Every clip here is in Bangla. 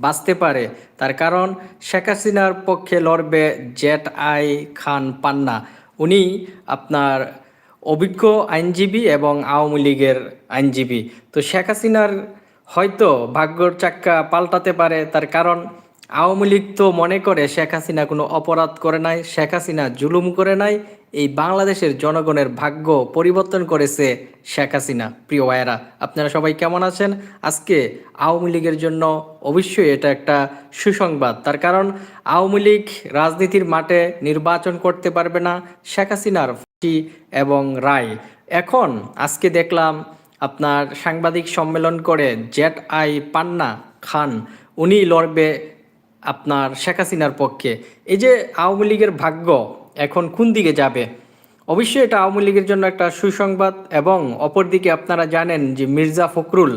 বাঁচতে পারে। তার কারণ, শেখ হাসিনার পক্ষে লড়বে জেট আই খান পান্না। উনি আপনার অভিজ্ঞ আইনজীবী এবং আওয়ামী লীগের আইনজীবী। তো শেখ হাসিনার হয়তো ভাগ্যর চাক্কা পাল্টাতে পারে। তার কারণ, আওয়ামী লীগ তো মনে করে শেখ হাসিনা কোনো অপরাধ করে নাই, শেখ হাসিনা জুলুম করে নাই। এই বাংলাদেশের জনগণের ভাগ্য পরিবর্তন করেছে শেখ হাসিনা। প্রিয় ভাইয়েরা, আপনারা সবাই কেমন আছেন? আজকে আওয়ামী লীগের জন্য অবশ্যই এটা একটা সুসংবাদ। তার কারণ, আওয়ামী লীগ রাজনীতির মাঠে নির্বাচন করতে পারবে না শেখ হাসিনার এবং রায়। এখন আজকে দেখলাম আপনার সাংবাদিক সম্মেলন করে জেট আই পান্না খান। উনি লড়বে আপনার শেখ হাসিনার পক্ষে। এই যে আওয়ামী লীগের ভাগ্য এখন কোন দিকে যাবে? অবশ্যই এটা আওয়ামী লীগের জন্য একটা সুসংবাদ এবং অপরদিকে আপনারা জানেন যে মির্জা ফখরুল,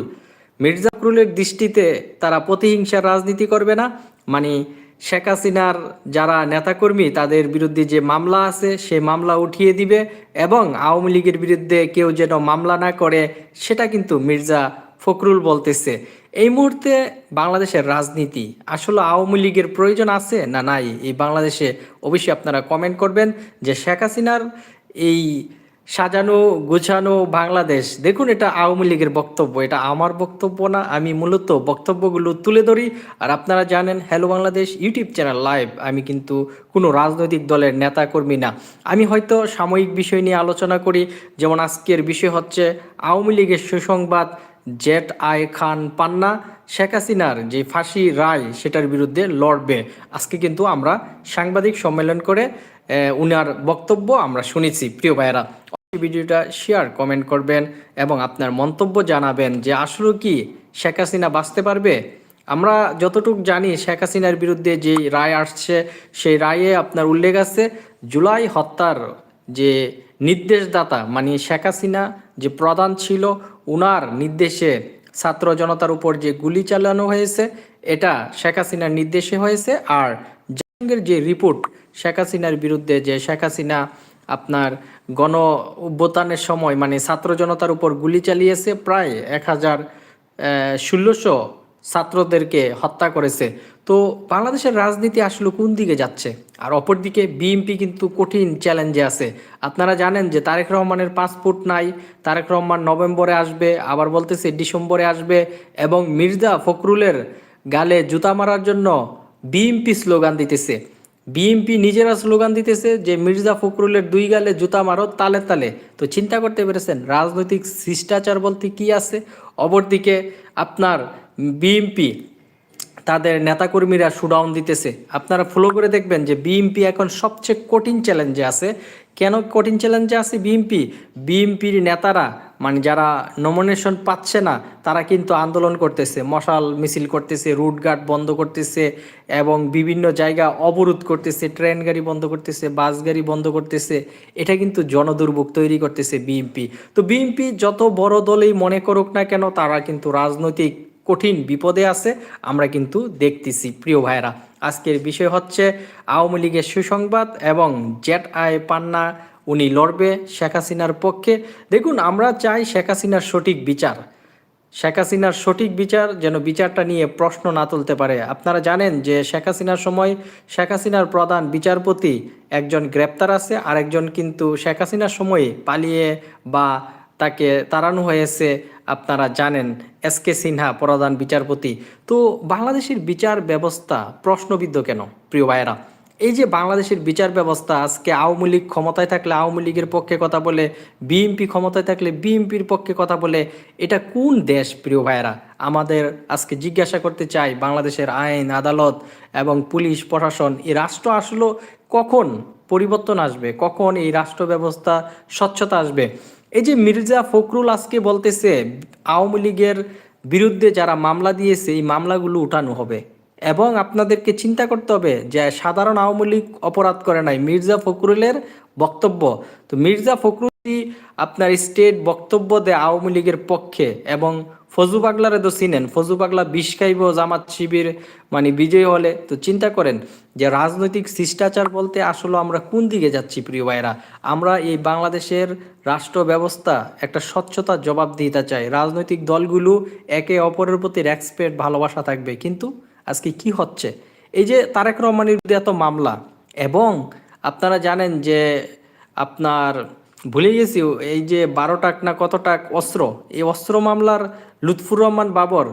মির্জা ফখরুলের দৃষ্টিতে তারা প্রতিহিংসার রাজনীতি করবে না। মানে শেখ হাসিনার যারা নেতাকর্মী, তাদের বিরুদ্ধে যে মামলা আছে, সে মামলা উঠিয়ে দিবে এবং আওয়ামী লীগের বিরুদ্ধে কেউ যেন মামলা না করে, সেটা কিন্তু মির্জা ফখরুল বলতেছে। এই মুহূর্তে বাংলাদেশের রাজনীতি, আসলে আওয়ামী লীগের প্রয়োজন আছে না নাই? এই বাংলাদেশে অবশ্যই আপনারা কমেন্ট করবেন যে শেখ হাসিনার এই সাজানো গোছানো বাংলাদেশ, দেখুন এটা আওয়ামী লীগের বক্তব্য, এটা আমার বক্তব্য না, আমি মূলত বক্তব্যগুলো তুলে ধরি। আর আপনারা জানেন hello Bangladesh YouTube channel live আমি কিন্তু কোনো রাজনৈতিক দলের নেতা কর্মী না। আমি হয়তো সাময়িক বিষয় নিয়ে আলোচনা করি, যেমন আজকের বিষয় হচ্ছে আওয়ামী লীগের সুসংবাদ জেট আই খান পান্না, শেখ হাসিনার যে ফাঁসি রায় সেটার বিরুদ্ধে লড়বে। আজকে কিন্তু আমরা সাংবাদিক সম্মেলন করে উনার বক্তব্য আমরা শুনেছি। প্রিয় ভাইয়েরা ভিডিওটা শেয়ার, কমেন্ট করবেন এবং আপনার মন্তব্য জানাবেন যে আসলে কি শেখ হাসিনা বাঁচতে পারবে? আমরা যতটুক জানি শেখ হাসিনার বিরুদ্ধে যে রায় আসছে, সেই রায়ে আপনার উল্লেখ আছে, জুলাই হত্যার যে নির্দেশদাতা মানে শেখ হাসিনা যে প্রধান ছিল, উনার নির্দেশে ছাত্র জনতার উপর যে গুলি চালানো হয়েছে, এটা শেখ হাসিনার নির্দেশে হয়েছে। আর জাহাঙ্গীর যে রিপোর্ট, শেখ হাসিনার বিরুদ্ধে যে শেখ হাসিনা আপনার গণ অভ্যুত্থানের সময় মানে ছাত্র জনতার উপর গুলি চালিয়েছে, প্রায় এক হাজার ষোলোশো ছাত্রদেরকে হত্যা করেছে। তো বাংলাদেশের রাজনীতি আসলে কোন দিকে যাচ্ছে? আর অপরদিকে বিএনপি কিন্তু কঠিন চ্যালেঞ্জে আছে। আপনারা জানেন যে তারেক রহমানের পাসপোর্ট নাই, তারেক রহমান নভেম্বরে আসবে, আবার বলতেছে ডিসেম্বরে আসবে, এবং মির্জা ফখরুলের গালে জুতা মারার জন্য বিএনপি স্লোগান দিতেছে। বিএনপি নিজেরা স্লোগান দিতেছে যে, মির্জা ফখরুলের দুই গালে জুতা মারো তালে তালে। তো চিন্তা করতে পেরেছেন, রাজনৈতিক শিষ্টাচার বলতে কি আছে? অপরদিকে আপনার বিএনপি তাদের নেতাকর্মীরা শুডাউন দিতেছে। আপনারা ফলো করে দেখবেন যে বিএনপি এখন সবচেয়ে কঠিন চ্যালেঞ্জে আছে। কেন কঠিন চ্যালেঞ্জে আছে বিএমপি বিএনপির নেতারা মানে যারা নমিনেশন পাচ্ছে না, তারা কিন্তু আন্দোলন করতেছে, মশাল মিছিল করতেছে রুট গার্ড বন্ধ করতেছে, এবং বিভিন্ন জায়গা অবরোধ করতেছে ট্রেন গাড়ি বন্ধ করতেছে বাস গাড়ি বন্ধ করতেছে। এটা কিন্তু জনদুর্ভোগ তৈরি করতেছে বিএনপি তো বিএনপি যত বড় দলেই মনে করুক না কেন, তারা কিন্তু রাজনৈতিক কঠিন বিপদে আছে, আমরা কিন্তু দেখতেছি। প্রিয় ভাইরা আজকের বিষয় হচ্ছে আওয়ামী লীগের সুসংবাদ এবং জেট আই পান্না, উনি লড়বে শেখ হাসিনার পক্ষে। দেখুন, আমরা চাই শেখ হাসিনার সঠিক বিচার। শেখ হাসিনার সঠিক বিচার যেন বিচারটা নিয়ে প্রশ্ন না তুলতে পারে। আপনারা জানেন যে শেখ হাসিনার সময় শেখ হাসিনার প্রধান বিচারপতি একজন গ্রেপ্তার আছে, আরেকজন কিন্তু শেখ হাসিনার সময়ে পালিয়ে বা তাকে তাড়ানো হয়েছে আপনারা জানেন এস কে সিনহা, প্রধান বিচারপতি। তো বাংলাদেশের বিচার ব্যবস্থা প্রশ্নবিদ্ধ কেন, প্রিয় ভাইয়েরা? এই যে বাংলাদেশের বিচার ব্যবস্থা, আজকে আওয়ামী লীগ ক্ষমতায় থাকলে আওয়ামী লীগের পক্ষে কথা বলে, বিএনপি ক্ষমতায় থাকলে বিএনপির পক্ষে কথা বলে, এটা কোন দেশ, প্রিয় ভাইয়েরা? আমাদের আজকে জিজ্ঞাসা করতে চাই, বাংলাদেশের আইন, আদালত এবং পুলিশ, প্রশাসন, এই রাষ্ট্র আসলে কখন পরিবর্তন আসবে? কখন এই রাষ্ট্র ব্যবস্থা স্বচ্ছতা আসবে? এই যে মির্জা ফখরুল আজকে বলতেছে, আওয়ামী লীগের বিরুদ্ধে যারা মামলা দিয়েছে, এই মামলাগুলো উঠানো হবে। এবং আপনাদেরকে চিন্তা করতে হবে যে, সাধারণ আওয়ামী লীগ অপরাধ করে নাই, মির্জা ফখরুলের বক্তব্য। তো মির্জা ফখরুল আপনার স্টেট বক্তব্য দেয় আওয়ামী লীগের পক্ষে এবং ফজু পাগলারে তো চিনেন, ফজু পাগলা বিষ খাইব, জামাত শিবির মানে বিজয়ী হলে, তো চিন্তা করেন যে রাজনৈতিক শিষ্টাচার বলতে আসলে আমরা কোন দিকে যাচ্ছি, প্রিয় ভাইরা আমরা এই বাংলাদেশের রাষ্ট্র ব্যবস্থা একটা স্বচ্ছতার জবাব দিতে চাই। রাজনৈতিক দলগুলো একে অপরের প্রতি রেসপেক্ট ভালোবাসা থাকবে। কিন্তু আজকে কি হচ্ছে? এই যে তারেক রহমানের এত মামলা, এবং আপনারা জানেন যে আপনার ভুলে গেছি, এই যে বারো টাক না কত টাক অস্ত্র, এই অস্ত্র মামলার লুৎফুর রহমান বাবর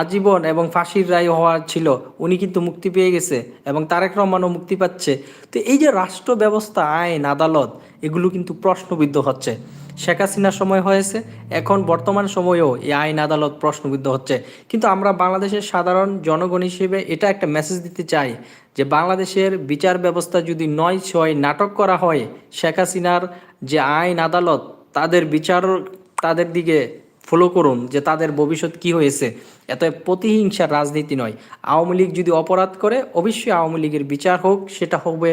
আজীবন এবং ফাঁসির রায় হওয়া ছিল, উনি কিন্তু মুক্তি পেয়ে গেছে এবং তারেক রহমানও মুক্তি পাচ্ছে। তো এই যে রাষ্ট্র ব্যবস্থা, আইন, আদালত, এগুলো কিন্তু প্রশ্নবিদ্ধ হচ্ছে। শেখ হাসিনার সময় হয়েছে, এখন বর্তমান সময়েও এই আইন, আদালত প্রশ্নবিদ্ধ হচ্ছে। কিন্তু আমরা বাংলাদেশের সাধারণ জনগণ হিসেবে এটা একটা মেসেজ দিতে চাই যে বাংলাদেশের বিচার ব্যবস্থা যদি নয়, ছয় নাটক করা হয়, শেখ হাসিনার যে আইন, আদালত, তাদের বিচার, তাদের দিকে ফলো করুন যে তাদের ভবিষ্যৎ কি হয়েছে। এত প্রতিহিংসার রাজনীতি নয়। আওয়ামী লীগ যদি অপরাধ করে, অবশ্যই আওয়ামী লীগের বিচার হোক, সেটা হবে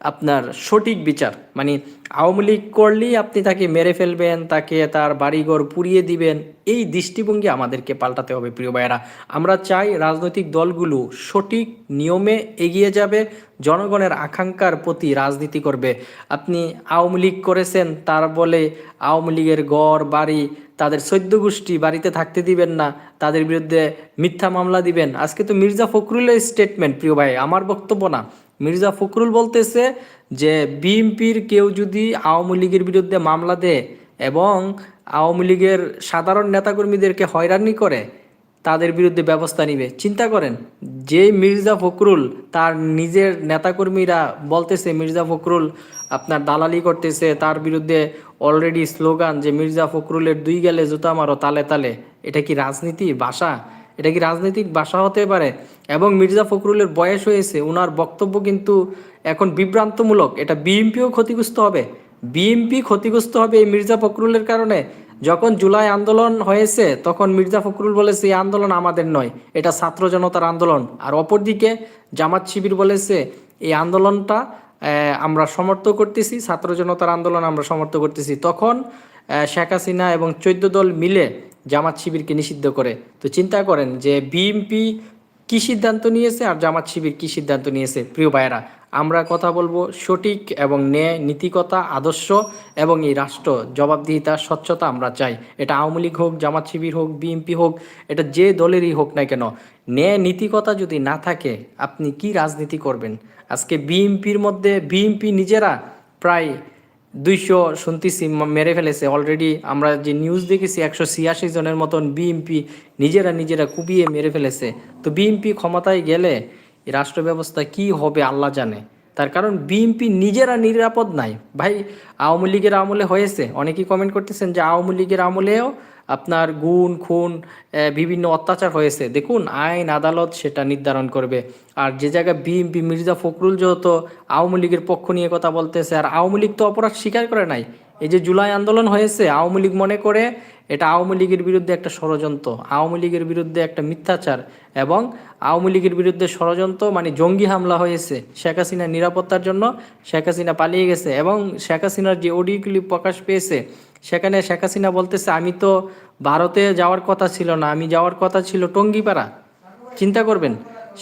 আপনার সঠিক বিচার। মানে আওয়ামী লীগ করলেই আপনি তাকে মেরে ফেলবেন, তাকে তার বাড়িঘর পুড়িয়ে দিবেন, এই দৃষ্টিভঙ্গি আমাদেরকে পাল্টাতে হবে প্রিয় ভাইয়েরা। আমরা চাই রাজনৈতিক দলগুলো সঠিক নিয়মে এগিয়ে যাবে, জনগণের আকাঙ্ক্ষার প্রতি রাজনীতি করবে। আপনি আওয়ামী লীগ করেছেন, তার বলে আওয়ামী লীগের গড় বাড়ি তাদের সৈদ্য গোষ্ঠী বাড়িতে থাকতে দিবেন না, তাদের বিরুদ্ধে মিথ্যা মামলা দিবেন। আজকে তো মির্জা ফখরুলের স্টেটমেন্ট প্রিয় ভাই, আমার বক্তব্য না। মির্জা ফখরুল বলতেছে যে, বিএনপির কেউ যদি আওয়ামী লীগের বিরুদ্ধে মামলা দেয় এবং আওয়ামী লীগের সাধারণ নেতাকর্মীদেরকে হয়রানি করে, তাদের বিরুদ্ধে ব্যবস্থা নিবে। চিন্তা করেন যে মির্জা ফখরুল, তার নিজের নেতাকর্মীরা বলতেছে, মির্জা ফখরুল আপনার দালালি করতেছে, তার বিরুদ্ধে অলরেডি স্লোগান যে মির্জা ফখরুলের দুই গেলে জুতা মারো তালে তালে, এটা কি রাজনীতি ভাষা এটা কি রাজনৈতিক ভাষা হতে পারে? এবং মির্জা ফখরুলের বয়স হয়েছে ওনার বক্তব্য কিন্তু এখন বিভ্রান্তমূলক, এটা বিএমপিও ক্ষতিগ্রস্ত হবে। বিএমপি ক্ষতিগ্রস্ত হবে এই মির্জা ফখরুলের কারণে। যখন জুলাই আন্দোলন হয়েছে, তখন মির্জা ফখরুল বলেছে, এই আন্দোলন আমাদের নয়, এটা ছাত্র জনতার আন্দোলন। আর অপরদিকে জামাত শিবির বলেছে, এই আন্দোলনটা আমরা সমর্থ করতেছি, ছাত্র জনতার আন্দোলন আমরা সমর্থ করতেছি। তখন শেখ হাসিনা এবং চৈদ্য দল মিলে জামাত শিবিরকে নিষিদ্ধ করে। তো চিন্তা করেন যে বিএনপি কি সিদ্ধান্ত নিয়েছে আর জামাত শিবির কি সিদ্ধান্ত নিয়েছে, প্রিয় ভাইয়েরা? আমরা কথা বলব সঠিক এবং ন্যায় নীতিকতা আদর্শ এবং এই রাষ্ট্র জবাবদিহিতা, স্বচ্ছতা আমরা চাই। এটা আওয়ামী লীগ হোক, জামাত শিবির হোক, বিএনপি হোক, এটা যে দলেরই হোক না কেন, ন্যায় নীতিকতা যদি না থাকে, আপনি কি রাজনীতি করবেন? আজকে বিএনপির মধ্যে বিএনপি নিজেরা প্রায় দুইশো শুনতেছি মেরে ফেলেছে। অলরেডি আমরা যে নিউজ দেখেছি, একশো ছিয়াশি জনের মতন বিএমপি নিজেরা নিজেরা কুপিয়ে মেরে ফেলেছে। তো বিএমপি ক্ষমতায় গেলে রাষ্ট্র ব্যবস্থা কি হবে আল্লাহ জানে। তার কারণ বিএনপি নিজেরা নিরাপদ নাই। ভাই, আওয়ামী লীগের আমলে হয়েছে। অনেকেই কমেন্ট করতেছেন যে আওয়ামী লীগের আমলেও আপনার গুণ, খুন বিভিন্ন অত্যাচার হয়েছে। দেখুন, আইন, আদালত সেটা নির্ধারণ করবে। আর যে জায়গায় বিএনপি, মির্জা ফখরুল যেহেতু আওয়ামী লীগের পক্ষ নিয়ে কথা বলতেছে, আর আওয়ামী লীগ তো অপরাধ স্বীকার করে নাই এই যে জুলাই আন্দোলন হয়েছে, আওয়ামী লীগ মনে করে এটা আওয়ামী লীগের বিরুদ্ধে একটা ষড়যন্ত্র, আওয়ামী লীগের বিরুদ্ধে একটা মিথ্যাচার এবং আওয়ামী লীগের বিরুদ্ধে ষড়যন্ত্র মানে জঙ্গি হামলা হয়েছে শেখ হাসিনার নিরাপত্তার জন্য, শেখ হাসিনা পালিয়ে গেছে এবং শেখ হাসিনার যে অডিও ক্লিপ প্রকাশ পেয়েছে, সেখানে শেখ হাসিনা বলতেছে, আমি তো ভারতে যাওয়ার কথা ছিল না, আমি যাওয়ার কথা ছিল টঙ্গিপাড়া। চিন্তা করবেন,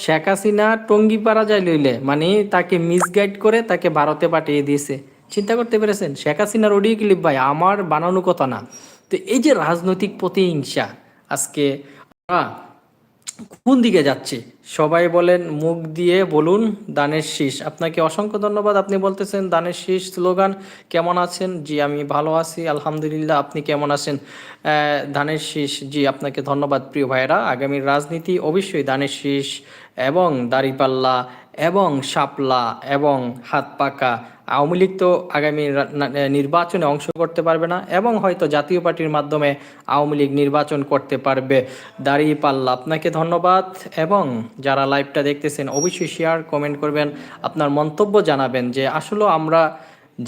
শেখ হাসিনা টঙ্গিপাড়া যায় লইলে মানে তাকে মিসগাইড করে তাকে ভারতে পাঠিয়ে দিয়েছে। চিন্তা করতে পেরেছেন? শেখ হাসিনার অডিও ক্লিপ ভাই, আমার বানানো কথা না। তো এই যে রাজনৈতিক প্রতিহিংসা আজকে কোন দিকে যাচ্ছে? সবাই বলেন, মুখ দিয়ে বলুন, দানের শীষ। আপনাকে অসংখ্য ধন্যবাদ, আপনি বলতেছেন দানের শীষ স্লোগান, কেমন আছেন? জি, আমি ভালো আছি, আলহামদুলিল্লাহ, আপনি কেমন আছেন? দানের শীষ, জি, আপনাকে ধন্যবাদ, প্রিয় ভাইরা আগামীর রাজনীতি অবশ্যই দানের শীষ এবং দাড়িপাল্লা এবং শাপলা এবং হাত পাকা আওয়ামী লীগ তো আগামী নির্বাচনে অংশ করতে পারবে না এবং হয়তো জাতীয় পার্টির মাধ্যমে আওয়ামী লীগ নির্বাচন করতে পারবে। দাঁড়িয়ে পাল্লা। আপনাকে ধন্যবাদ এবং যারা লাইভটা দেখতেছেন অবশ্যই শেয়ার কমেন্ট করবেন। আপনার মন্তব্য জানাবেন যে আসলে আমরা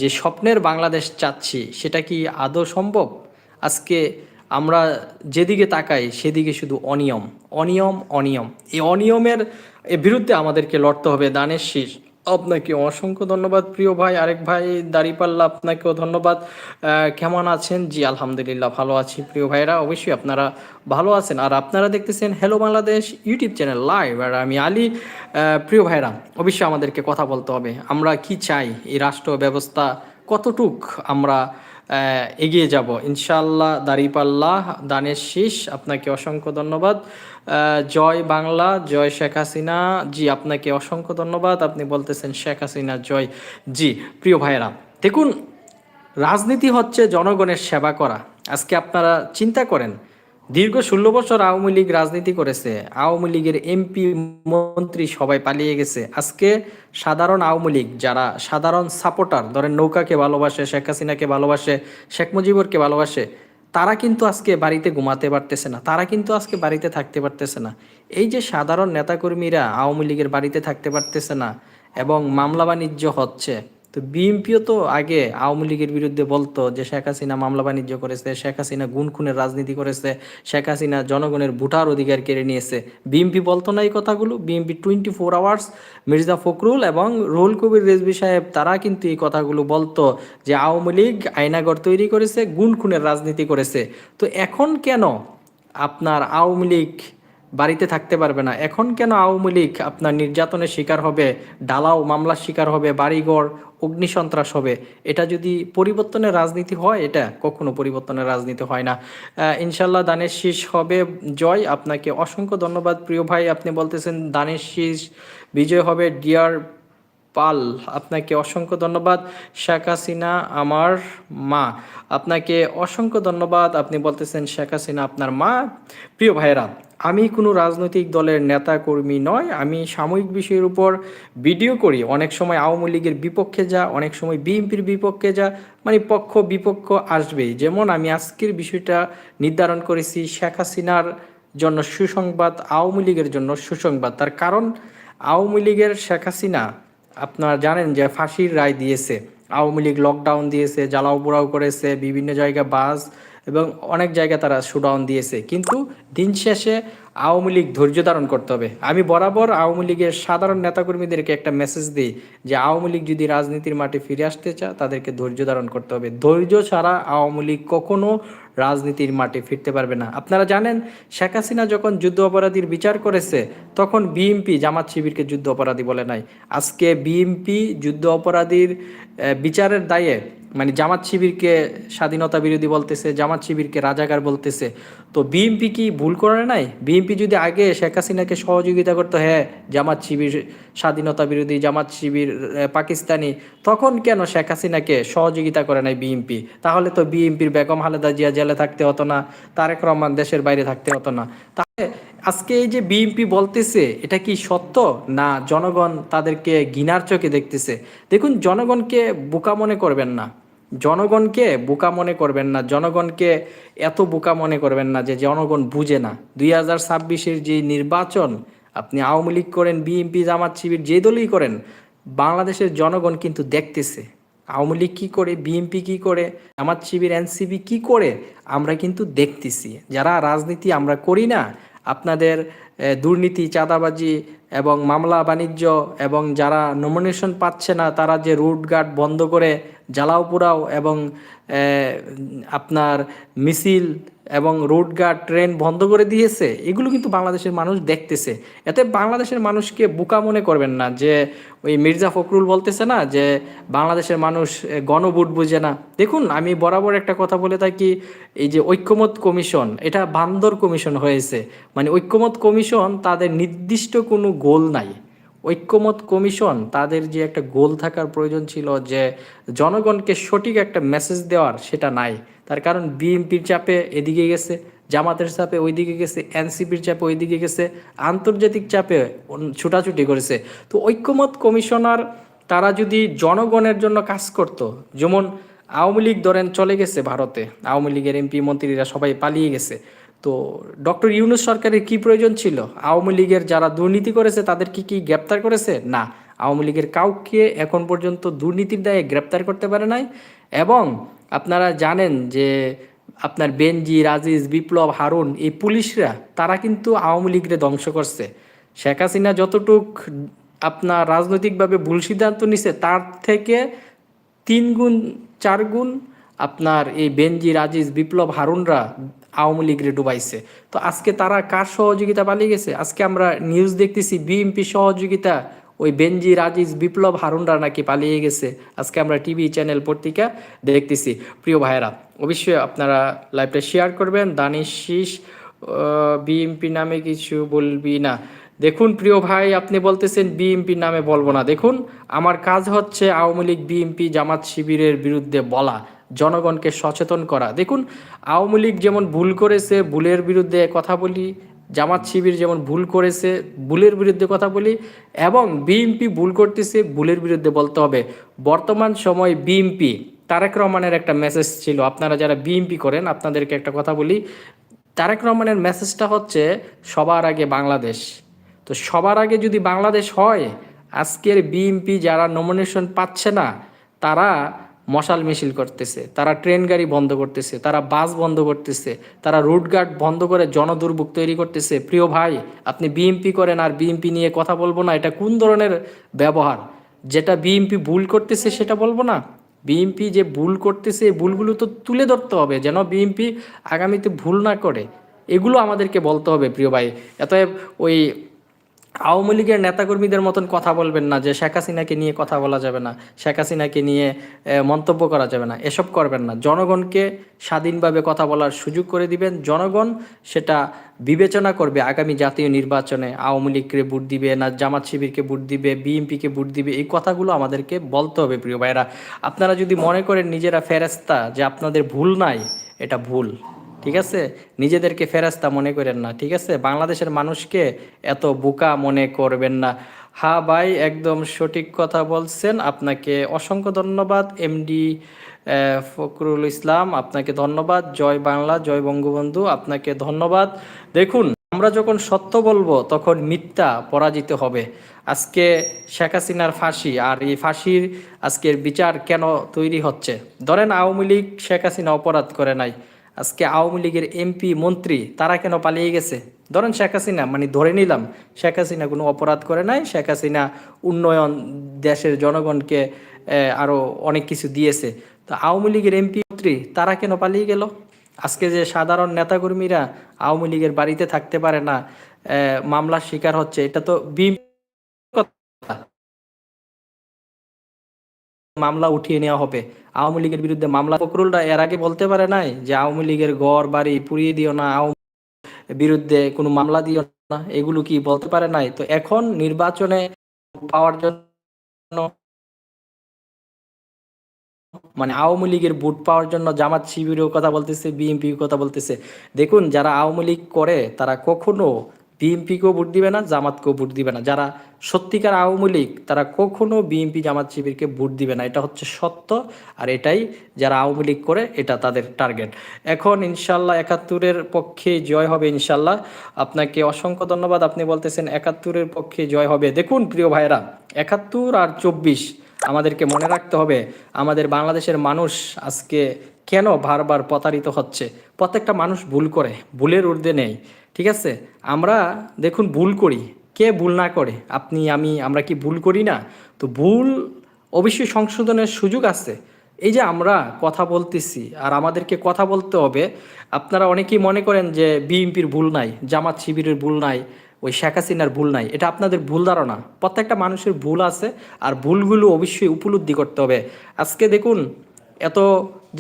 যে স্বপ্নের বাংলাদেশ চাচ্ছি, সেটা কি আদৌ সম্ভব? আজকে আমরা যেদিকে তাকাই, সেদিকে শুধু অনিয়ম। অনিয়ম অনিয়ম। এই অনিয়মের এ বিরুদ্ধে আমাদেরকে লড়তে হবে দানের শীষ। আপনাকে অসংখ্য ধন্যবাদ প্রিয় ভাই। আরেক ভাই দাঁড়িপাল্লা, আপনাকেও ধন্যবাদ। কেমন আছেন? জি, আলহামদুলিল্লাহ ভালো আছি প্রিয় ভাইরা অবশ্যই আপনারা ভালো আছেন। আর আপনারা দেখতেছেন hello Bangladesh YouTube channel live আর আমি আলী। প্রিয় ভাইরা অবশ্যই আমাদেরকে কথা বলতে হবে। আমরা কি চাই? এই রাষ্ট্র ব্যবস্থা কতটুক আমরা এগিয়ে যাব? ইনশাল্লাহ দাঁড়িপাল্লা, দানের শীষ। আপনাকে অসংখ্য ধন্যবাদ। জয় বাংলা, জয় শেখ হাসিনা। জি, আপনাকে অসংখ্য ধন্যবাদ। আপনি বলতেছেন শেখ হাসিনা, জয়। জি, প্রিয় ভাইয়েরা, দেখুন, রাজনীতি হচ্ছে জনগণের সেবা করা। আজকে আপনারা চিন্তা করেন, দীর্ঘ ষোলো বছর আওয়ামী লীগ রাজনীতি করেছে, আওয়ামী লীগের এমপি, মন্ত্রী সবাই পালিয়ে গেছে। আজকে সাধারণ আওয়ামী লীগ, যারা সাধারণ সাপোর্টার, ধরেন নৌকাকে ভালোবাসে, শেখ হাসিনাকে ভালোবাসে, শেখ মুজিবরকে ভালোবাসে তারা কিন্তু আজকে বাড়িতে ঘুমাতে পারতেছে না, তারা কিন্তু আজকে বাড়িতে থাকতে পারতেছে না। এই যে সাধারণ নেতাকর্মীরা আওয়ামী লীগের বাড়িতে থাকতে পারতেছে না এবং মামলা বাণিজ্য হচ্ছে তো বিএনপিও তো আগে আওয়ামী লীগের বিরুদ্ধে বলতো যে শেখ হাসিনা মামলা বাণিজ্য করেছে, শেখ হাসিনা গুণ খুনের রাজনীতি করেছে, শেখ হাসিনা জনগণের ভোটার অধিকার কেড়ে নিয়েছে। বিএনপি বলতো না এই কথাগুলো। BNP twenty four hours Mirza Fakhrul এবং রুহুল কবির রেজবি সাহেব, তারা কিন্তু এই কথাগুলো বলতো যে আওয়ামী লীগ আয়নাগর তৈরি করেছে গুণ খুনের রাজনীতি করেছে। তো এখন কেন আপনার আওয়ামী লীগ বাড়িতে থাকতে পারবে না। এখন কেন আওয়ামী লীগ আপনার নির্যাতনের শিকার হবে ডালাও মামলার শিকার হবে, বাড়িঘর অগ্নিসন্ত্রাস হবে? এটা যদি পরিবর্তনের রাজনীতি হয়, এটা কখনো পরিবর্তনের রাজনীতি হয় না। ইনশাল্লাহ দানের শীষ হবে জয়। আপনাকে অসংখ্য ধন্যবাদ। প্রিয় ভাই, আপনি বলতেছেন দানের শীষ বিজয় হবে ডিয়ার পাল। আপনাকে অসংখ্য ধন্যবাদ। শেখ হাসিনা আমার মা। আপনাকে অসংখ্য ধন্যবাদ। আপনি বলতেছেন শেখ হাসিনা আপনার মা। প্রিয় ভাইয়েরা আমি কোনো রাজনৈতিক দলের নেতা কর্মী নয়, আমি সাময়িক বিষয়ের উপর ভিডিও করি। অনেক সময় আওয়ামী লীগের বিপক্ষে যা, অনেক সময় বিএনপির বিপক্ষে যা মানে পক্ষ বিপক্ষ আসবেই। যেমন আমি আজকের বিষয়টা নির্ধারণ করেছি শেখ হাসিনার জন্য সুসংবাদ, আওয়ামী লীগের জন্য সুসংবাদ। তার কারণ, আওয়ামী লীগের শেখ হাসিনা, আপনারা জানেন যে ফাঁসির রায় দিয়েছে। আওয়ামী লীগ লকডাউন দিয়েছে, জ্বালাও পোড়াও করেছে, বিভিন্ন জায়গায় বাস এবং অনেক জায়গায় তারা শুডাউন দিয়েছে। কিন্তু দিন শেষে আওয়ামী লীগ ধৈর্য ধারণ করতে হবে। আমি বরাবর আওয়ামী লীগের সাধারণ নেতাকর্মীদেরকে একটা মেসেজ দিই যে, আওয়ামী লীগ যদি রাজনীতির মাঠে ফিরে আসতে চায়, তাদেরকে ধৈর্য ধারণ করতে হবে। ধৈর্য ছাড়া আওয়ামী লীগ কখনো রাজনীতির মাঠে ফিরতে পারবে না। আপনারা জানেন, শেখ হাসিনা যখন যুদ্ধ অপরাধীর বিচার করেছে, তখন বিএমপি জামাত শিবিরকে যুদ্ধ অপরাধী বলে নাই। আজকে বিএমপি যুদ্ধ অপরাধীর বিচারের দায়ে মানে জামাত শিবিরকে স্বাধীনতা বিরোধী বলতেছে, জামাত শিবিরকে রাজাকার বলতেছে। তো বিএমপি কি ভুল করে নাই? বিএমপি যদি আগে শেখ হাসিনাকে সহযোগিতা করতো হ্যাঁ জামাত শিবির স্বাধীনতা বিরোধী, জামাত শিবির পাকিস্তানি, তখন কেন শেখ হাসিনাকে সহযোগিতা করে নাই বিএমপি তাহলে তো বিএমপির বেগম হালেদা জিয়া জেলে থাকতে হতো না, তারেক রহমান দেশের বাইরে থাকতে হতো না। তাহলে আজকে এই যে বিএনপি বলতেছে, এটা কি সত্য না জনগণ তাদেরকে ঘৃণার চোখে দেখতেছে? দেখুন, জনগণকে বোকা মনে করবেন না। জনগণকে বোকা মনে করবেন না, জনগণকে এত বোকা মনে করবেন না যে জনগণ বুঝে না। দুই হাজার ছাব্বিশের যে নির্বাচন, আপনি আওয়ামী লীগ করেন, বিএনপি, জামাত, শিবির, যে দলই করেন, বাংলাদেশের জনগণ কিন্তু দেখতেছে। আওয়ামী লীগ কী করে, বিএনপি কী করে, জামাত, শিবির, এনসিপি কী করে, আমরা কিন্তু দেখতেছি। যারা রাজনীতি আমরা করি না, আপনাদের দুর্নীতি, চাঁদাবাজি এবং মামলা, বাণিজ্য এবং যারা নমিনেশন পাচ্ছে না, তারা যে রুট গার্ড বন্ধ করে জ্বালাও পোড়াও এবং আপনার মিছিল এবং রুটঘাট ট্রেন বন্ধ করে দিয়েছে, এগুলো কিন্তু বাংলাদেশের মানুষ দেখতেছে। এতে বাংলাদেশের মানুষকে বোকা মনে করবেন না যে ওই মির্জা ফখরুল বলতেছে না যে বাংলাদেশের মানুষ গণভোট বুঝে না। দেখুন, আমি বরাবর একটা কথা বলে থাকি, এই যে ঐক্যমত কমিশন, এটা বান্দর কমিশন হয়েছে। মানে ঐক্যমত কমিশন তাদের নির্দিষ্ট কোনো গোল নাই। ঐক্যমত কমিশন, তাদের যে একটা গোল থাকার প্রয়োজন ছিল যে জনগণকে সঠিক একটা মেসেজ দেওয়ার, সেটা নাই। তার কারণ বিএনপির চাপে এদিকে গেছে, জামাতের চাপে ওইদিকে গেছে, এনসিপির চাপে ওইদিকে গেছে, আন্তর্জাতিক চাপে ছুটাছুটি করেছে। তো ঐক্যমত কমিশনার, তারা যদি জনগণের জন্য কাজ করত, যেমন আওয়ামী লীগ ধরেন চলে গেছে ভারতে, আওয়ামী লীগের এমপি মন্ত্রীরা সবাই পালিয়ে গেছে। তো ডক্টর ইউনুস সরকারের কি প্রয়োজন ছিল? আওয়ামী লীগের যারা দুর্নীতি করেছে, তাদের কি কি গ্রেপ্তার করেছে? না, আওয়ামী লীগের কাউকে এখন পর্যন্ত দুর্নীতির দায়ে গ্রেপ্তার করতে পারে নাই। এবং আপনারা জানেন যে আপনার বেনজি রাজিজ বিপ্লব, হারুন, এই পুলিশরা, তারা কিন্তু আওয়ামী লীগরে ধ্বংস করছে। শেখ হাসিনা যতটুক আপনার রাজনৈতিকভাবে ভুল সিদ্ধান্ত নিছে, তার থেকে তিন গুণ, চার গুণ আপনার এই বেনজির আজিজ বিপ্লব, হারুনরা আওয়ামী লীগরে ডুবাইছে। তো আজকে তারা কার সহযোগিতা পালিয়ে গেছে? আজকে আমরা নিউজ দেখতেছি বিএনপি সহযোগিতা, ওই বেনজির, আজিজ, বিপ্লব, হারুনরা নাকি পালিয়ে গেছে। আজকে আমরা টিভি চ্যানেল পত্রিকা দেখতেছি। প্রিয় ভাইয়েরা, অবশ্যই আপনারা লাইভটা শেয়ার করবেন। দানিশ শীষ বিএমপি নামে কিছু বলবি না। দেখুন প্রিয় ভাই, আপনি বলতেছেন বিএমপি নামে বলব না। দেখুন, আমার কাজ হচ্ছে আওয়ামী লীগ বিএমপি জামাত শিবিরের বিরুদ্ধে বলা। জনগণকে সচেতন করা। দেখুন, আওয়ামী লীগ যেমন ভুল করেছে ভুলের বিরুদ্ধে কথা বলি, জামাত শিবির যেমন ভুল করেছে ভুলের বিরুদ্ধে কথা বলি, এবং বিএমপি ভুল করতেছে ভুলের বিরুদ্ধে বলতে হবে। বর্তমান সময় বিএমপি তারেক রহমানের একটা মেসেজ ছিল, আপনারা যারা বিএমপি করেন, আপনাদেরকে একটা কথা বলি, তারেক রহমানের মেসেজটা হচ্ছে, সবার আগে বাংলাদেশ। তো সবার আগে যদি বাংলাদেশ হয়, আজকের বিএমপি যারা নমিনেশন পাচ্ছে না, তারা মশাল মিছিল করতেছে, তারা ট্রেন গাড়ি বন্ধ করতেছে, তারা বাস বন্ধ করতেছে, তারা রুটঘাট বন্ধ করে জনদুর্ভোগ তৈরি করতেছে। প্রিয় ভাই, আপনি বিএমপি করেন আর বিএমপি নিয়ে কথা বলব না, এটা কোন ধরনের ব্যবহার? যেটা বিএমপি ভুল করতেছে সেটা বলব না? বিএমপি যে ভুল করতেছে, এই ভুলগুলো তো তুলে ধরতে হবে, যেন বিএমপি আগামীতে ভুল না করে। এগুলো আমাদেরকে বলতে হবে, প্রিয় ভাই। এতএব ওই আওয়ামী লীগের নেতাকর্মীদের মতন কথা বলবেন না যে শেখ হাসিনাকে নিয়ে কথা বলা যাবে না, শেখ হাসিনাকে নিয়ে মন্তব্য করা যাবে না, এসব করবেন না। জনগণকে স্বাধীনভাবে কথা বলার সুযোগ করে দিবেন। জনগণ সেটা বিবেচনা করবে আগামী জাতীয় নির্বাচনে। আওয়ামী লীগকে ভোট দিবে না, জামাত শিবিরকে ভোট দিবে, বিএনপিকে ভোট দিবে, এই কথাগুলো আমাদেরকে বলতে হবে প্রিয় ভাইরা আপনারা যদি মনে করেন নিজেরা ফেরেস্তা যে আপনাদের ভুল নাই, এটা ভুল। ঠিক আছে? নিজেদেরকে ফেরাস্তা মনে করেন না, ঠিক আছে? বাংলাদেশের মানুষকে এত বোকা মনে করবেন না। হা ভাই, একদম সঠিক কথা বলছেন। আপনাকে অসংখ্য ধন্যবাদ, এমডি ফখরুল ইসলাম। আপনাকে ধন্যবাদ। জয় বাংলা, জয় বঙ্গবন্ধু। আপনাকে ধন্যবাদ। দেখুন, আমরা যখন সত্য বলব, তখন মিথ্যা পরাজিত হবে। আজকে শেখ হাসিনার ফাঁসি, আর এই ফাঁসির আজকের বিচার কেন তৈরি হচ্ছে? ধরেন আওয়ামী লীগ শেখ হাসিনা অপরাধ করে নাই। আজকে আওয়ামী লীগের এমপি মন্ত্রী তারা কেন পালিয়ে গেছে? ধরেন শেখ হাসিনা মানে ধরে নিলাম শেখ হাসিনা কোনো অপরাধ করে নাই শেখ হাসিনা উন্নয়ন দেশের জনগণকে আহ, আরও অনেক কিছু দিয়েছে। তো আওয়ামী লীগের এমপি মন্ত্রী তারা কেন পালিয়ে গেল? আজকে যে সাধারণ নেতাকর্মীরা আওয়ামী লীগের বাড়িতে থাকতে পারে না মামলার শিকার হচ্ছে এটা তো বিম মামলা উঠিয়ে নেওয়া হবে। আওয়ামী লীগের বিরুদ্ধে মামলা। ফখরুলরা এর আগে বলতে পারে নাই যে আওয়ামী লীগের ঘর, বাড়ি পুড়িয়ে দিও না, আওয়ামী বিরুদ্ধে কোনো মামলা দিও না। এগুলো কি বলতে পারে নাই? তো এখন নির্বাচনে পাওয়ার জন্য মানে আওয়ামী লীগের ভোট পাওয়ার জন্য জামাত শিবিরেও কথা বলতেছে বিএনপি কথা বলতেছে। দেখুন, যারা আওয়ামী লীগ করে, তারা কখনো বিএনপিকেও ভোট দিবে না, জামাতকেও ভোট দিবে না। যারা সত্যিকার আওয়ামী লীগ, তারা কখনো বিএনপি জামাত শিবিরকে ভোট দিবে না। এটা হচ্ছে সত্য আর এটাই যারা আওয়ামী লীগ করে, এটা তাদের টার্গেট। এখন ইনশাল্লাহ একাত্তরের পক্ষে জয় হবে ইনশাল্লাহ আপনাকে অসংখ্য ধন্যবাদ, আপনি বলতেছেন একাত্তরের পক্ষে জয় হবে। দেখুন প্রিয় ভাইরা একাত্তর আর চব্বিশ আমাদেরকে মনে রাখতে হবে, আমাদের বাংলাদেশের মানুষ আজকে কেন বারবার প্রতারিত হচ্ছে? প্রত্যেকটা মানুষ ভুল করে, ভুলের ঊর্ধ্বে নেই। ঠিক আছে? আমরা দেখুন ভুল করি। কে ভুল না করে? আপনি, আমি, আমরা কি ভুল করি না? তো ভুল অবশ্যই সংশোধনের সুযোগ আছে। এই যে আমরা কথা বলতেছি, আর আমাদেরকে কথা বলতে হবে, আপনারা অনেকেই মনে করেন যে বিএনপির ভুল নাই, জামাত শিবিরের ভুল নাই, ওই শেখ হাসিনার ভুল নাই, এটা আপনাদের ভুল ধারণা। প্রত্যেকটা মানুষের ভুল আছে, আর ভুলগুলো অবশ্যই উপলব্ধি করতে হবে। আজকে দেখুন এত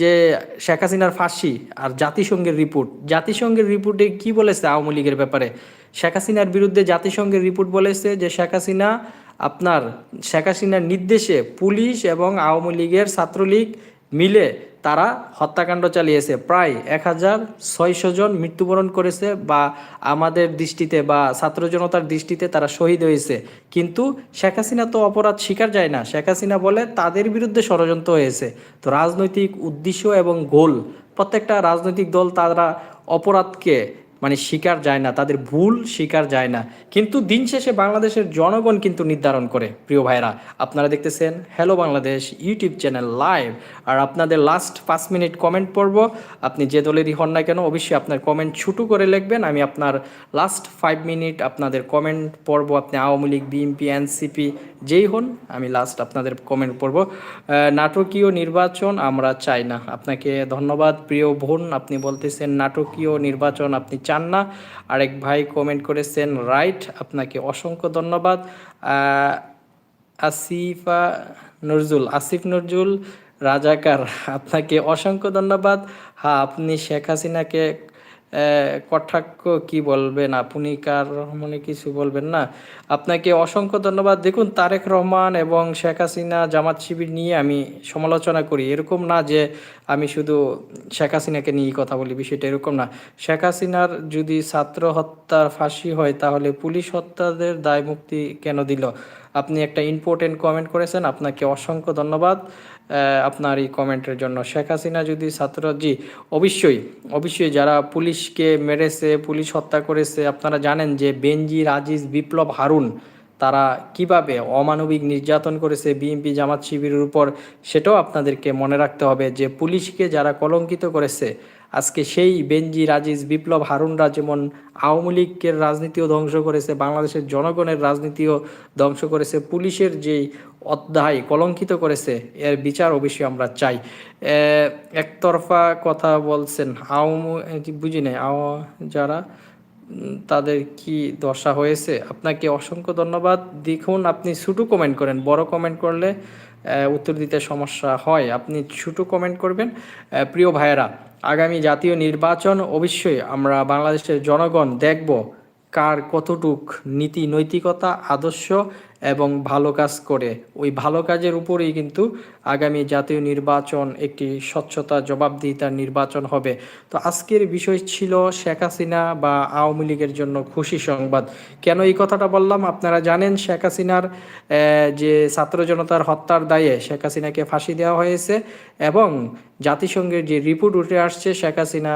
যে শেখ হাসিনার ফাঁসি আর জাতিসংঘের রিপোর্ট, জাতিসংঘের রিপোর্টে কি বলেছে আওয়ামী লীগের ব্যাপারে? শেখ হাসিনার বিরুদ্ধে জাতিসংঘের রিপোর্ট বলেছে যে শেখ হাসিনা আপনার, শেখ হাসিনার নির্দেশে পুলিশ এবং আওয়ামী লীগের ছাত্রলীগ মিলে তারা হত্যাকাণ্ড চালিয়েছে। প্রায় এক হাজার ছয়শো জন মৃত্যুবরণ করেছে বা আমাদের দৃষ্টিতে বা ছাত্র জনতার দৃষ্টিতে তারা শহীদ হয়েছে। কিন্তু শেখ হাসিনা তো অপরাধ স্বীকার যায় না। শেখ হাসিনা বলে তাদের বিরুদ্ধে ষড়যন্ত্র হয়েছে। তো রাজনৈতিক উদ্দেশ্য এবং গোল, প্রত্যেকটা রাজনৈতিক দল তারা অপরাধকে মানে স্বীকার যায় না, তাদের ভুল স্বীকার যায় না। কিন্তু দিন শেষে বাংলাদেশের জনগণ কিন্তু নির্ধারণ করে। প্রিয় ভাইরা আপনারা দেখতেছেন hello Bangladesh YouTube channel live আর আপনাদের লাস্ট পাঁচ মিনিট কমেন্ট পড়ব। আপনি যে দলেরই হন না কেন, অবশ্যই আপনার কমেন্ট ছোটো করে লিখবেন। আমি আপনার লাস্ট ফাইভ মিনিট আপনাদের কমেন্ট পড়ব। আপনি আওয়ামী লীগ বিএনপি এনসিপি যেই হন, আমি লাস্ট আপনাদের কমেন্ট পড়ব। নাটকীয় নির্বাচন আমরা চাই না। আপনাকে ধন্যবাদ। প্রিয় বোন, আপনি বলতেছেন নাটকীয় নির্বাচন আপনি চান না। আরেক ভাই কমেন্ট করেছেন, রাইট, আপনাকে অসংখ্য ধন্যবাদ। আসিফা নজরুল, আসিফ নজরুল, রাজাকার, আপনাকে অসংখ্য ধন্যবাদ। হ্যাঁ আপনি শেখ হাসিনাকে কটাক্ষ কি বলবেন? আপনি কার রহমানে কিছু বলবেন না? আপনাকে অসংখ্য ধন্যবাদ। দেখুন, তারেক রহমান এবং শেখ হাসিনা জামাত শিবির নিয়ে আমি সমালোচনা করি। এরকম না যে আমি শুধু শেখ হাসিনাকে নিয়ে কথা বলি, বিষয়টা এরকম না। শেখ হাসিনার যদি ছাত্র হত্যার ফাঁসি হয়, তাহলে পুলিশ হত্যাদের দায় মুক্তি কেন দিল? আপনি একটা ইম্পর্টেন্ট কমেন্ট করেছেন, আপনাকে অসংখ্য ধন্যবাদ। আপনার এই কমেন্টের জন্য। শেখ হাসিনা যদি ছাত্র, জি, অবশ্যই অবশ্যই যারা পুলিশকে মেরেছে, পুলিশ হত্যা করেছে, আপনারা জানেন যে বেনজির আজিজ বিপ্লব, হারুন, তারা কীভাবে অমানবিক নির্যাতন করেছে বিএনপি জামাত শিবিরের উপর, সেটাও আপনাদেরকে মনে রাখতে হবে যে পুলিশকে যারা কলঙ্কিত করেছে আজকে সেই বেনজি রাজিজ বিপ্লব হারুনরা যেমন আওয়ামী লীগের রাজনীতিও ধ্বংস করেছে, বাংলাদেশের জনগণের রাজনীতিও ধ্বংস করেছে, পুলিশের যেই অধ্যায় কলঙ্কিত করেছে, এর বিচার অবশ্যই আমরা চাই। একতরফা কথা বলছেন আওয়ামী বুঝি নাই যারা তাদের কি দশা হয়েছে? আপনাকে অসংখ্য ধন্যবাদ। দেখুন, আপনি ছোটো কমেন্ট করেন, বড় কমেন্ট করলে উত্তর দিতে সমস্যা হয়। আপনি ছোটো কমেন্ট করবেন। প্রিয় ভাইয়েরা আগামী জাতীয় নির্বাচন অবশ্যই আমরা বাংলাদেশের জনগণ দেখব। কার কতটুক নীতি, নৈতিকতা, আদর্শ এবং ভালো কাজ করে? ওই ভালো কাজের উপরেই কিন্তু আগামী জাতীয় নির্বাচন একটি স্বচ্ছতা, জবাবদিহিতার নির্বাচন হবে। তো আজকের বিষয় ছিল শেখ হাসিনা বা আওয়ামী লীগের জন্য খুশি সংবাদ। কেন এই কথাটা বললাম? আপনারা জানেন শেখ হাসিনার যে ছাত্র জনতার হত্যার দায়ে শেখ হাসিনাকে ফাঁসি দেওয়া হয়েছে এবং জাতিসংঘের যে রিপোর্ট উঠে আসছে, শেখ হাসিনা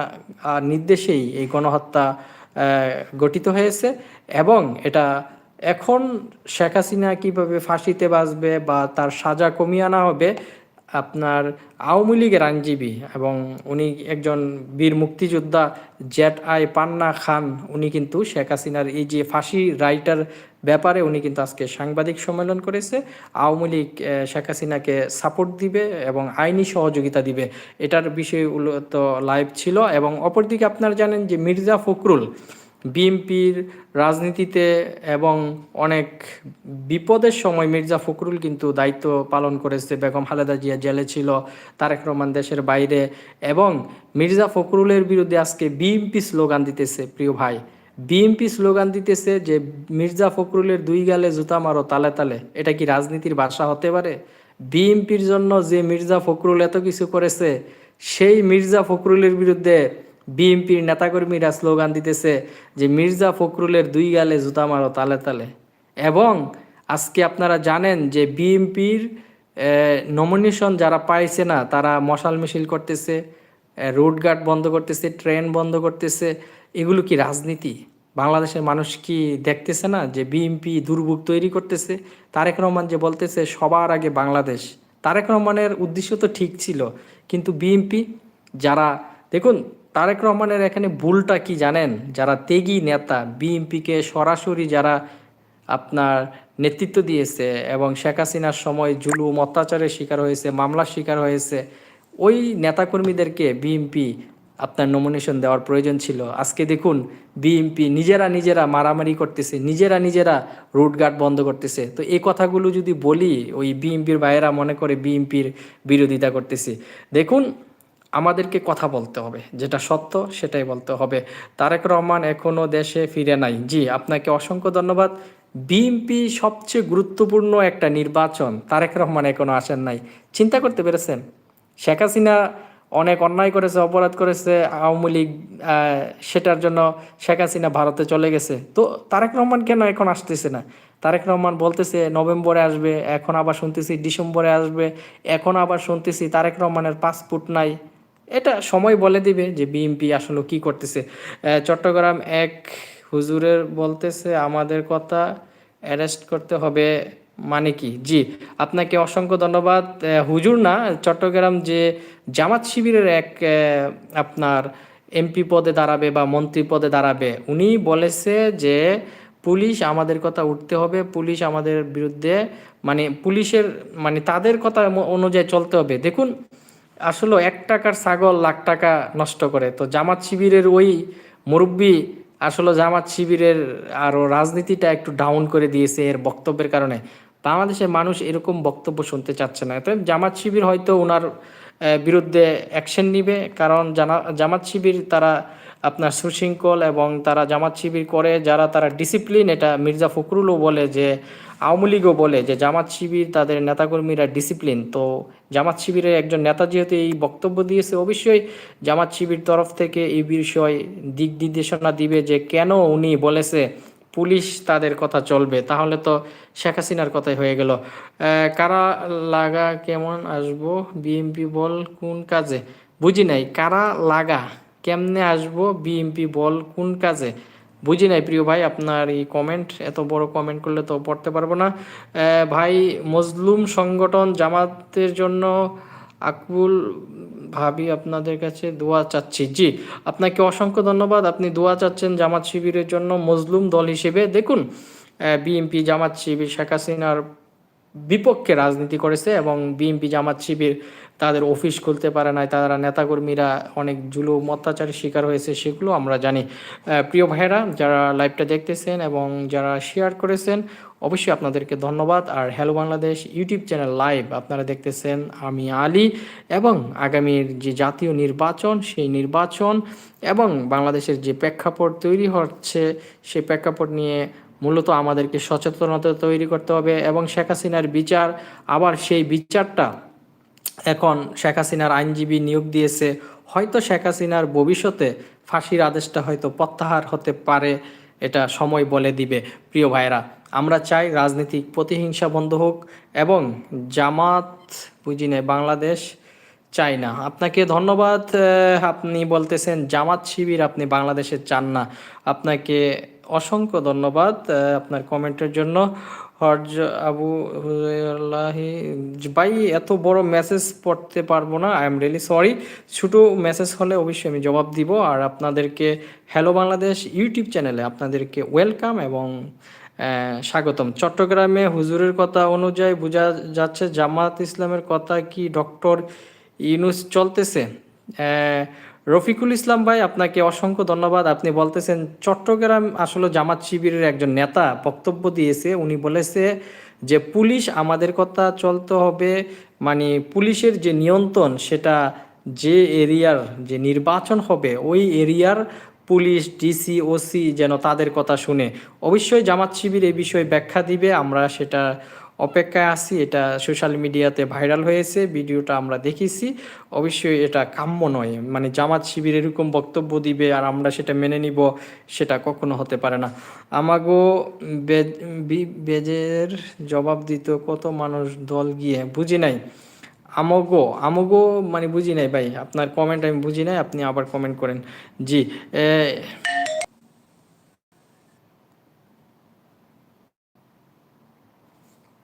নির্দেশেই এই গণহত্যা গঠিত হয়েছে এবং এটা এখন শেখ হাসিনা কীভাবে ফাঁসিতে বাঁচবে বা তার সাজা কমিয়ে আনা হবে আপনার আওয়ামী লীগের আইনজীবী এবং উনি একজন বীর মুক্তিযোদ্ধা জ্যাট আই পান্না খান, উনি কিন্তু শেখ হাসিনার এই যে ফাঁসি রাইটার ব্যাপারে উনি কিন্তু আজকে সাংবাদিক সম্মেলন করেছে। আওয়ামী লীগ শেখ হাসিনাকে সাপোর্ট দিবে এবং আইনি সহযোগিতা দিবে। এটার বিষয় মূলত লাইভ ছিল এবং অপরদিকে আপনারা জানেন যে মির্জা ফখরুল বিএনপির রাজনীতিতে এবং অনেক বিপদের সময় মির্জা ফখরুল কিন্তু দায়িত্ব পালন করেছে। বেগম খালেদা জিয়া জেলে ছিল, তারেক রহমান দেশের বাইরে এবং মির্জা ফখরুলের বিরুদ্ধে আজকে বিএনপি স্লোগান দিতেছে প্রিয় ভাই। বিএনপি স্লোগান দিতেছে যে, মির্জা ফখরুলের দুই গালে জুতা মারো তালে তালে। এটা কি রাজনীতির ভাষা হতে পারে? বিএনপির জন্য যে মির্জা ফখরুল এত কিছু করেছে, সেই মির্জা ফখরুলের বিরুদ্ধে বিএনপির নেতাকর্মীরা স্লোগান দিতেছে যে, মির্জা ফখরুলের দুই গালে জুতা মারো তালে তালে। এবং আজকে আপনারা জানেন যে, বিএনপির নমিনেশন যারা পাইছে না, তারা মশাল মিছিল করতেছে রোড গার্ড বন্ধ করতেছে, ট্রেন বন্ধ করতেছে। এগুলো কি রাজনীতি? বাংলাদেশের মানুষ কি দেখতেছে না যে, বিএনপি দুর্ভোগ তৈরি করতেছে? তারেক রহমান যে বলতেছে, সবার আগে বাংলাদেশ। তারেক রহমানের উদ্দেশ্য তো ঠিক ছিল। কিন্তু বিএনপি যারা, দেখুন তারেক রহমানের এখানে ভুলটা কি জানেন? যারা তেগি নেতা, বিএনপিকে সরাসরি যারা আপনার নেতৃত্ব দিয়েছে এবং শেখ হাসিনার সময় জুলুম, অত্যাচারের শিকার হয়েছে, মামলার শিকার হয়েছে, ওই নেতাকর্মীদেরকে বিএনপি আপনার নমিনেশন দেওয়ার প্রয়োজন ছিল। আজকে দেখুন, বিএনপি নিজেরা নিজেরা মারামারি করতেছে, নিজেরা নিজেরা রুটঘাট বন্ধ করতেছে। তো এই কথাগুলো যদি বলি, ওই বিএনপির ভাইয়েরা মনে করে বিএনপির বিরোধিতা করতেছে। দেখুন আমাদেরকে কথা বলতে হবে। যেটা সত্য, সেটাই বলতে হবে। তারেক রহমান এখনও দেশে ফিরে নাই। জি, আপনাকে অসংখ্য ধন্যবাদ। বিএনপি সবচেয়ে গুরুত্বপূর্ণ একটা নির্বাচন, তারেক রহমান এখনও আসেন নাই। চিন্তা করতে পেরেছেন? শেখ হাসিনা অনেক অন্যায় করেছে, অপরাধ করেছে, আওয়ামী লীগ সেটার জন্য শেখ হাসিনা ভারতে চলে গেছে। তো তারেক রহমান কেন এখন আসতেছে না? তারেক রহমান বলতেছে, নভেম্বরে আসবে, এখন আবার শুনতেছি ডিসেম্বরে আসবে, এখন আবার শুনতেছি তারেক রহমানের পাসপোর্ট নাই। এটা সময় বলে দিবে যে বিএনপি আসলে কি করতেছে। চট্টগ্রাম এক হুজুরের বলতেছে, আমাদের কথা অ্যারেস্ট করতে হবে মানে কি? জি, আপনাকে অসংখ্য ধন্যবাদ। হুজুর না, চট্টগ্রাম যে জামাত শিবিরের এক আপনার এমপি পদে দাঁড়াবে বা মন্ত্রী পদে দাঁড়াবে, উনি বলেছে যে পুলিশ আমাদের কথা উঠতে হবে, পুলিশ আমাদের বিরুদ্ধে মানে পুলিশের মানে তাদের কথা অনুযায়ী চলতে হবে। দেখুন আসলে এক টাকার ছাগল লাখ টাকা নষ্ট করে। তো জামাত শিবিরের ওই মুরব্বী আসলে জামাত শিবিরের আরও রাজনীতিটা একটু ডাউন করে দিয়েছে এর বক্তব্যের কারণে। বাংলাদেশের মানুষ এরকম বক্তব্য শুনতে চাচ্ছে না। তো জামাত শিবির হয়তো ওনার বিরুদ্ধে অ্যাকশন নিবে। কারণ জামাত শিবির তারা আপনার সুশৃঙ্খল এবং তারা জামাত শিবির করে, যারা তারা ডিসিপ্লিন এটা মির্জা ফখরুলও বলে যে, আওয়ামী লীগও বলে যে, জামাত শিবির তাদের নেতাকর্মীরা ডিসিপ্লিন তো জামাত শিবিরের একজন নেতা যেহেতু এই বক্তব্য দিয়েছে, অবশ্যই জামাত শিবির তরফ থেকে এই বিষয়ে দিক নির্দেশনা দিবে যে, কেন উনি বলেছে পুলিশ তাদের কথা চলবে। তাহলে তো শেখ হাসিনার কথাই হয়ে গেল। কারা লাগা, কেমন আসব? বিএমপি বল কোন কাজে? বুঝি নাই। কারা লাগা? কেমনে আসব বিএমপি বল কোন কাজে? বুঝি নাই প্রিয় ভাই, আপনার এই কমেন্ট এত বড় কমেন্ট করলে তো পড়তে পারব না। ভাই, মজলুম সংগঠন জামাতের জন্য আকুল ভাবি আপনাদের কাছে দোয়া চাচ্ছি। জি, আপনাকে অসংখ্য ধন্যবাদ। আপনি দোয়া চাচ্ছেন জামাত শিবিরের জন্য মজলুম দল হিসেবে। দেখুন বিএনপি জামাত শিবির শেখ হাসিনার বিপক্ষে রাজনীতি করেছে এবং বিএনপি জামাত শিবির তাদের অফিস খুলতে পারে নাই, তারা নেতাকর্মীরা অনেক জুলুম, অত্যাচারের শিকার হয়েছে, সেগুলো আমরা জানি। প্রিয় ভাইয়েরা, যারা লাইভটা দেখতেছেন এবং যারা শেয়ার করেছেন, অবশ্যই আপনাদেরকে ধন্যবাদ। আর hello Bangladesh YouTube channel live আপনারা দেখতেছেন আমি আলী এবং আগামীর যে জাতীয় নির্বাচন, সেই নির্বাচন এবং বাংলাদেশের যে প্রেক্ষাপট তৈরি হচ্ছে, সেই প্রেক্ষাপট নিয়ে মূলত আমাদেরকে সচেতনতা তৈরি করতে হবে এবং শেখ হাসিনার বিচার, আবার সেই বিচারটা এখন শেখ হাসিনার আইনজীবী নিয়োগ দিয়েছে। হয়তো শেখ হাসিনার ভবিষ্যতে ফাঁসির আদেশটা হয়তো প্রত্যাহার হতে পারে, এটা সময় বলে দিবে। প্রিয় ভাইরা আমরা চাই রাজনীতিক প্রতিহিংসা বন্ধ হোক এবং জামাত বুঝি নাই বাংলাদেশ চাই না। আপনাকে ধন্যবাদ আপনি বলতেছেন জামাত শিবির আপনি বাংলাদেশে চান না। আপনাকে অসংখ্য ধন্যবাদ আপনার কমেন্টের জন্য। হরজ আবু ভাই, এত বড় মেসেজ পড়তে পারব না। আই এম রিয়েলি সরি ছোটো মেসেজ হলে অবশ্যই আমি জবাব দিব। আর আপনাদেরকে হ্যালো বাংলাদেশ ইউটিউব চ্যানেলে আপনাদেরকে ওয়েলকাম এবং স্বাগতম। চট্টগ্রামে হুজুরের কথা অনুযায়ী বোঝা যাচ্ছে জামাত ইসলামের কথা কি ডক্টর ইউনুস চলতেছে? রফিকুল ইসলাম ভাই, আপনাকে অসংখ্য ধন্যবাদ। আপনি বলতেছেন, চট্টগ্রাম আসলে জামাত শিবিরের একজন নেতা বক্তব্য দিয়েছে। উনি বলেছে যে, পুলিশ আমাদের কথা চলতে হবে। মানে পুলিশের যে নিয়ন্ত্রণ, সেটা যে এরিয়ার যে নির্বাচন হবে, ওই এরিয়ার পুলিশ, ডিসি, ওসি যেন তাদের কথা শুনে। অবশ্যই জামাত শিবির এই বিষয়ে ব্যাখ্যা দিবে, আমরা সেটা অপেক্ষায় আছি, এটা সোশ্যাল মিডিয়াতে ভাইরাল হয়েছে, ভিডিওটা আমরা দেখেছি। অবশ্যই এটা কাম্য নয় মানে জামাত শিবির এরকম বক্তব্য দিবে আর আমরা সেটা মেনে নিব, সেটা কখনো হতে পারে না। আমাগো বেজের জবাব দিত কত মানুষ দল গিয়ে, বুঝি নাই। আমগো আমগো মানে বুঝি নাই ভাই, আপনার কমেন্ট আমি বুঝি নাই, আপনি আবার কমেন্ট করেন। জি